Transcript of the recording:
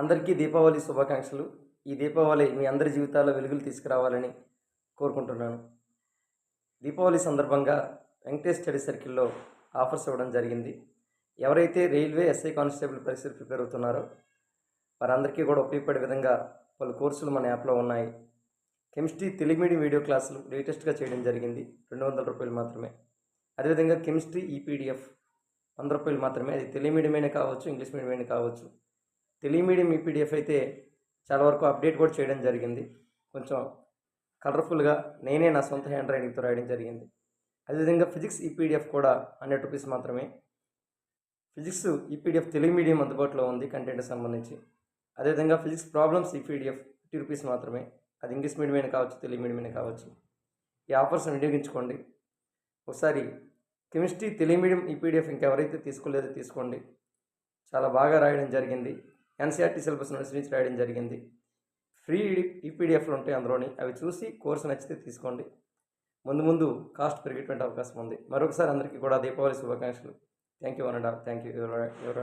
అందరికీ దీపావళి శుభాకాంక్షలు. ఈ దీపావళి మీ అందరి జీవితాల్లో వెలుగులు తీసుకురావాలని కోరుకుంటున్నాను. దీపావళి సందర్భంగా వెంకటేష్ స్టడీ సర్కిల్లో ఆఫర్స్ ఇవ్వడం జరిగింది. ఎవరైతే రైల్వే ఎస్ఐ కానిస్టేబుల్ పరీక్షలు ప్రిపేర్ అవుతున్నారో వారందరికీ కూడా ఉపయోగపడే విధంగా పలు కోర్సులు మన యాప్లో ఉన్నాయి. కెమిస్ట్రీ తెలుగు మీడియం వీడియో క్లాసులు లేటెస్ట్గా చేయడం జరిగింది. రెండు వందల రూపాయలు మాత్రమే. అదేవిధంగా కెమిస్ట్రీ ఈపీడిఎఫ్ వంద రూపాయలు మాత్రమే. అది తెలుగు మీడియమైనా కావచ్చు ఇంగ్లీష్ మీడియమైనా కావచ్చు తెలుగు మీడియం ఈపీడిఎఫ్ అయితే చాలా వరకు అప్డేట్ కూడా చేయడం జరిగింది. కొంచెం కలర్ఫుల్గా నేనే నా సొంత హ్యాండ్ రైటింగ్తో రాయడం జరిగింది. అదేవిధంగా ఫిజిక్స్ ఈపీడిఎఫ్ కూడా హండ్రెడ్ రూపీస్ మాత్రమే. Physics e PDF Telugu medium అందుబాటులో ఉంది కంటెంట్ సంబంధించి. అదేవిధంగా physics problems e PDF fifty rupees మాత్రమే. అది ఇంగ్లీష్ మీడియమైనా కావచ్చు తెలుగు మీడియమైనా కావచ్చు. ఈ ఆఫర్స్ని వినియోగించుకోండి. ఒకసారి chemistry Telugu medium e PDF ఇంకెవరైతే తీసుకోలేదో తీసుకోండి. చాలా బాగా రాయడం జరిగింది. ఎన్సీఆర్టీ సిలబస్ అనుసరించి రాయడం జరిగింది. ఫ్రీ ఈపీడిఎఫ్లు ఉంటాయి అందులోని. అవి చూసి కోర్సు నచ్చితే తీసుకోండి. ముందు ముందు కాస్ట్ పెరిగేటువంటి అవకాశం ఉంది. మరొకసారి అందరికీ కూడా దీపావళి శుభాకాంక్షలు. Thank you one and thank you your